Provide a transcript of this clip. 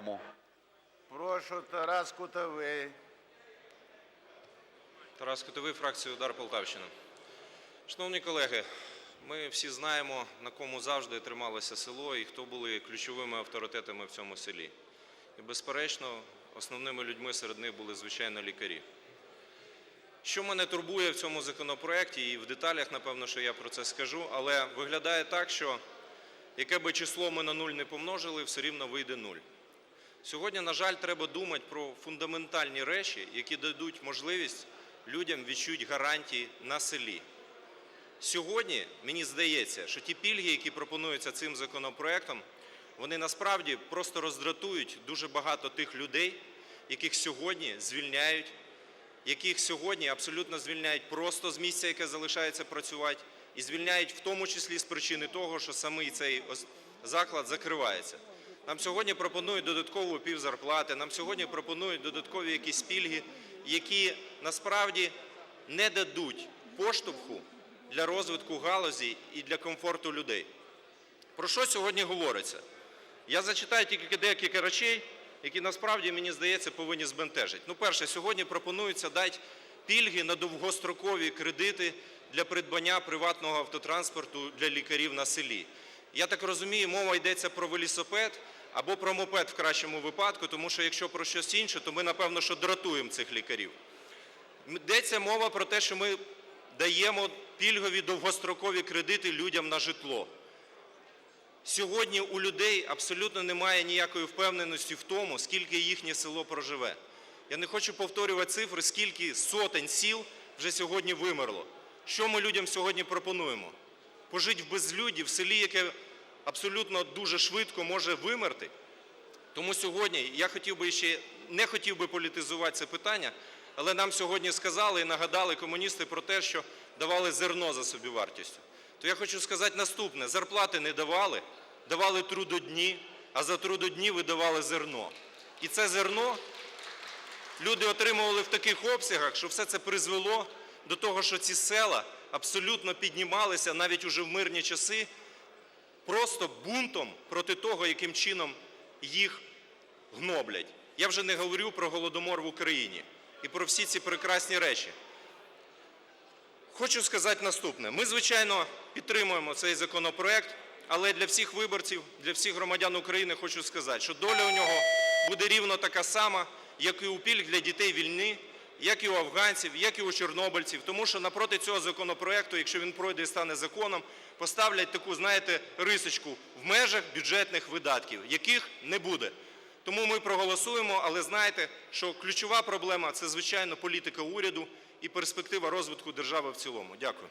цілому. Прошу Тарас Кутовий. Тарас Котовий, фракція Удар Полтавщина. Шановні колеги, ми всі знаємо, на кому завжди трималося село і хто були ключовими авторитетами в цьому селі. І, безперечно, основними людьми серед них були, звичайно, лікарі. Що мене турбує в цьому законопроекті, і в деталях, напевно, що я про це скажу, але виглядає так, що яке би число ми на нуль не помножили, все рівно вийде нуль. Сьогодні, на жаль, треба думати про фундаментальні речі, які дадуть можливість людям відчути гарантії на селі. Сьогодні мені здається, що ті пільги, які пропонуються цим законопроектом, вони насправді просто роздратують дуже багато тих людей, яких сьогодні звільняють, яких сьогодні абсолютно звільняють просто з місця, яке залишається працювати, і звільняють в тому числі з причини того, що самий цей заклад закривається. Нам сьогодні пропонують додаткову півзарплати, нам сьогодні пропонують додаткові якісь пільги, які насправді не дадуть поштовху для розвитку галузі і для комфорту людей. Про що сьогодні говориться? Я зачитаю тільки декілька речей, які насправді, мені здається, повинні збентежити. Ну, перше, сьогодні пропонується дати пільги на довгострокові кредити для придбання приватного автотранспорту для лікарів на селі. Я так розумію, мова йдеться про велосипед або про мопед в кращому випадку, тому що якщо про щось інше, то ми, напевно, що дратуємо цих лікарів. Йдеться мова про те, що ми даємо пільгові довгострокові кредити людям на житло. Сьогодні у людей абсолютно немає ніякої впевненості в тому, скільки їхнє село проживе. Я не хочу повторювати цифри, скільки сотень сіл вже сьогодні вимерло. Що ми людям сьогодні пропонуємо? Пожити в безлюді в селі, яке абсолютно дуже швидко може вимерти. Тому сьогодні я хотів би ще не хотів би політизувати це питання, але нам сьогодні сказали і нагадали комуністи про те, що давали зерно за собівартістю. То я хочу сказати наступне: зарплати не давали, давали трудодні, а за трудодні видавали зерно. І це зерно люди отримували в таких обсягах, що все це призвело до того, що ці села абсолютно піднімалися навіть уже в мирні часи просто бунтом проти того, яким чином їх гноблять. Я вже не говорю про голодомор в Україні і про всі ці прекрасні речі. Хочу сказати наступне. Ми, звичайно, підтримуємо цей законопроект, але для всіх виборців, для всіх громадян України хочу сказати, що доля у нього буде рівно така сама, як і у пільг для дітей війни, як і у афганців, як і у чорнобильців. Тому що напроти цього законопроекту, якщо він пройде і стане законом, поставлять таку, знаєте, рисочку в межах бюджетних видатків, яких не буде. Тому ми проголосуємо, але знайте, що ключова проблема це, звичайно, політика уряду і перспектива розвитку держави в цілому. Дякую.